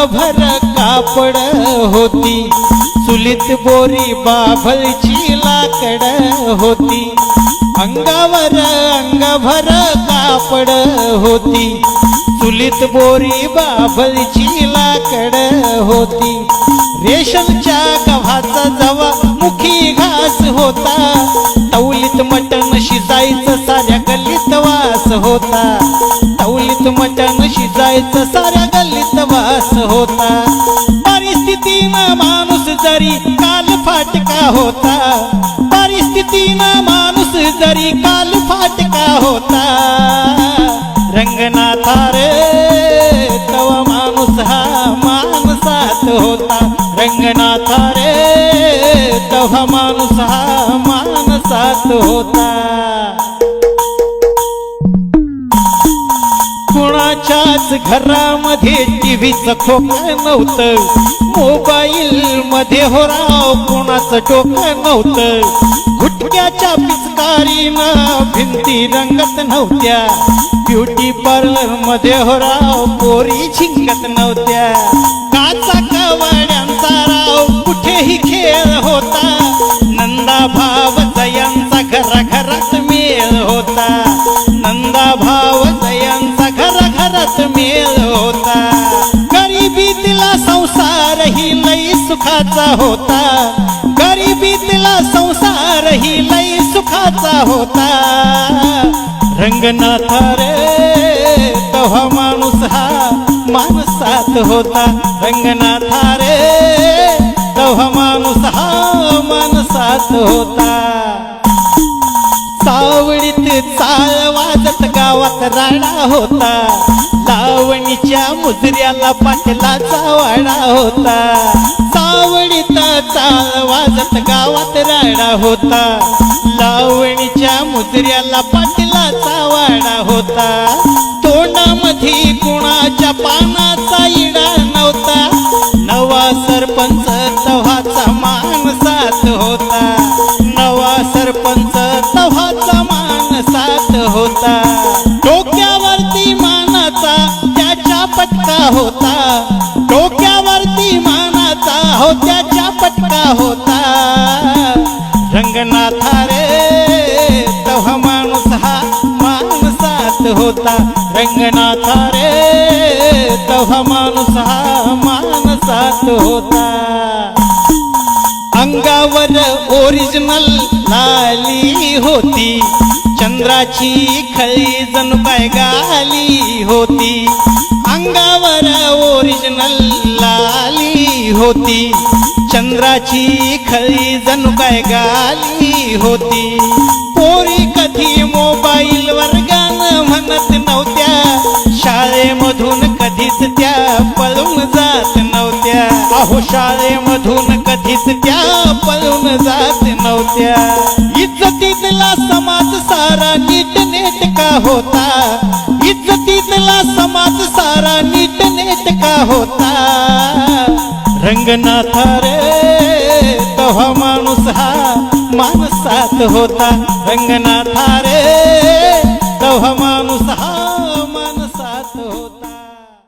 अंगभर कापड होती. चुलीत बोरी बाभळची लाकड होती. अंगावर अंगभर कापड होती. चुलीत बोरी बाभळची लाकड होती. रेशमच्या गव्हाचा जवा मुखी घास होता. तौलीत मटण शिजायचं साऱ्या गल्लीत वास होता. मटण शिजायचं साऱ्या गल्लीत वास होता. परिस्थितीनं माणूस जरी काल फाटका होता. परिस्थितीनं माणूस जरी काल फाटका होता. रंगनाथा रे तवा माणूस हा माणसात होता. रंगनाथा रे तवा माणूस हा माणसात होता. कोणाच्याच घरामध्ये टीव्हीचं खोकं नव्हतं. मोबाईल मध्ये हो राव कोणाचं टोकं नव्हतं. गुटक्याच्या पिचकारीनं भिंती रंगत नव्हत्या. ब्युटी पार्लरमध्ये हो राव पोरी झिंकत नव्हत्या. काचा कवाड्यांचा राव कुठेही खेळ होता. नंदा भाव जयांचा घरा सुखाचा होता. गरिबीतला संसार ही लई सुखाचा होता. रंगनाथ रे तव्हा माणूस हा माणसात होता. रंगनाथ रे तव्हा माणूस हा माणसात होता. सावळीत चाळ वाजत गावात राडा होता. सावणीच्या मुजऱ्याला पाटलाचा वाडा होता. सावणीचा चाळ वाजत गावात राडा होता. लावणीच्या मुजऱ्याला पाटलाचा वाडा होता. तोंडामध्ये कुणाच्या पानाचा इडा नव्हता. नवा सरपंच तव्हाचा होता. डोक्यावरती मानाचा होत्याच्या पटका होता. रंगनाथा रे तव्हा माणूस हा माणसात होता. रंगनाथा रे तव्हा माणूस हा माणसात होता. अंगावर ओरिजिनल लाली होती. चंद्राची खळी जणू काय होती. अंगावर ओरिजिनल लाली होती. चंद्राची खळी जणू काय गाली होती. पोरी कधी मोबाईल वर गाणं म्हणत नव्हत्या. शाळेमधून कधीच त्या पळून जात नव्हत्या. अहो शाळेमधून कधीच त्या पळून जात नव्हत्या. इज्जतीतला समाज सारा नीट नेटका होता. समाज सारा नीट नेटका होता? रंगनाथ रे तव्हा माणूस हा माणसात होता. रंगनाथ रे तव्हा माणूस